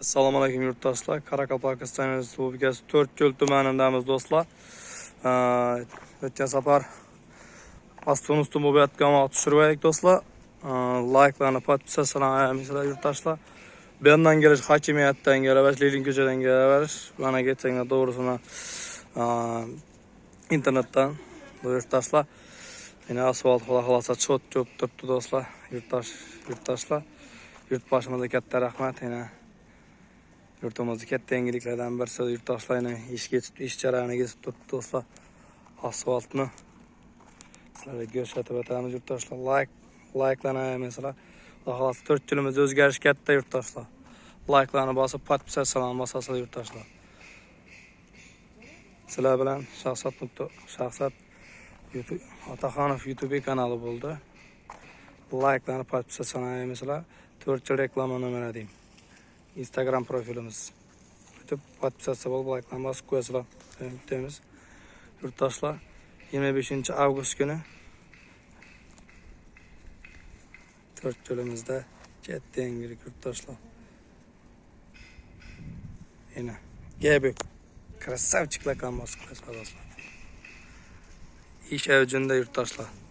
Assalomu alaykum yurtdoshlar. Qoraqalpog'iston Respublikasi To'rtko'l tumanidamiz do'stlar. Ee, O'tgan safar Aston ustun bo'layotgan vaqt tushirib edik do'stlar. Ee, Like'larni, podpisatsiyalarni yurtdoshlar. Bu yandan gelish hokimiyatdan gelish, Lilin ko'chadan gelish. Bana geçsenglar doğrusuna ee, internetdan bu yurtdoshlar. Yine asfalt xudo xolasa chot chop turibdi do'stlar. Yurtdosh, yurtdoshlar. Yurtboshimizga katta rahmat yana. Yurtimizda katta yangiliklardan birisi yurtdoshlarni ishga ish jarayoniga ketib turibdi do'stlar. Asfaltni sizlarga ko'rsatib o'tamiz yurtdoshlar layk layklamayminsizlar xudo xohlasa to'rt yilimiz o'zgarish katta yurtdoshlar layklarni bosib podpisatsiyalarni bosasizlar yurtdoshlar sizlar bilan shahsat shahsat youtube otaxonov youtube kanali bo'ldi layklarni podpisatsiyalayminsizlar to'rt yil reklama nomeri deyim Instagram profilimiz. Youtube podpisatsiya bo'lib, like'dan bosib qo'yasizlar. Kutamiz. Yurtdoshlar 25 avgust kuni 4 yo'limizda katta yangilik yurtdoshlar. Yana gabi krasavchiklar kan bosib qo'yasizlar. do'stlar. Ish avjinda yurtdoshlar.